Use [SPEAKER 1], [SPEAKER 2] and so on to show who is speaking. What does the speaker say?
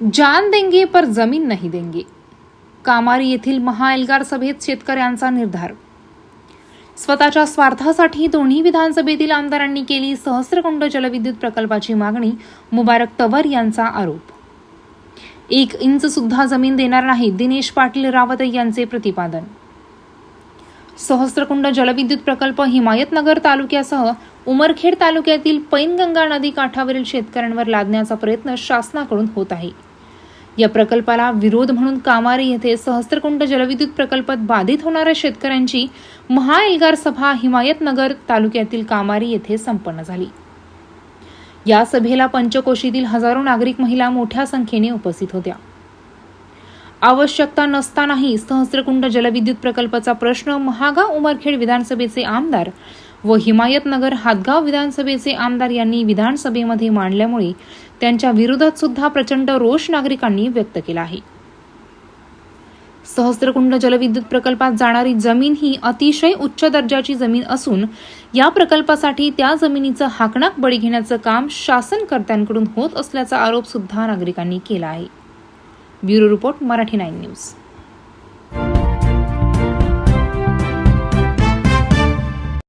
[SPEAKER 1] जान देंगे पर जमीन नाही देंगे. कामारी येथील महाएल्गार सभेत शेतकऱ्यांचा निर्धार. स्वतःच्या स्वार्थासाठी दोन्ही विधानसभेतील आमदारांनी केली सहस्रकुंड जलविद्युत प्रकल्पाची मागणी मुबारक तवर यांचा आरोप. एक इंच सुद्धा जमीन देणार नाही दिनेश पाटील रावत यांचे प्रतिपादन. सहस्रकुंड जलविद्युत प्रकल्प हिमायतनगर तालुक्यासह उमरखेड तालुक्यातील पैनगंगा नदी काठावरील शेतकऱ्यांवर लादण्याचा प्रयत्न शासनाकडून होत आहे. या प्रकल्पाला विरोध म्हणून कामारी येथे सहस्त्रकुंड जलविद्युत प्रकल्पात बाधित होणाऱ्या शेतकऱ्यांची महाएल्गार सभा हिमायतनगर तालुक्यातील कामारी येथे संपन्न झाली. या सभेला पंचकोशीतील हजारो नागरिक महिला मोठ्या संख्येने उपस्थित होत्या. आवश्यकता नसतानाही सहस्त्रकुंड जलविद्युत प्रकल्पाचा प्रश्न महागाव उमरखेड विधानसभेचे आमदार व हिमायतनगर हातगाव विधानसभेचे आमदार यांनी विधानसभेमध्ये मांडल्यामुळे त्यांच्या विरोधात सुद्धा प्रचंड रोष नागरिकांनी व्यक्त केला आहे. सहस्त्रकुंड जलविद्युत प्रकल्पात जाणारी जमीन ही अतिशय उच्च दर्जाची जमीन असून या प्रकल्पासाठी त्या जमिनीचं हाकणाक बळी घेण्याचं काम शासनकर्त्यांकडून होत असल्याचा आरोप सुद्धा नागरिकांनी केला आहे. Bureau report Marathi nine news.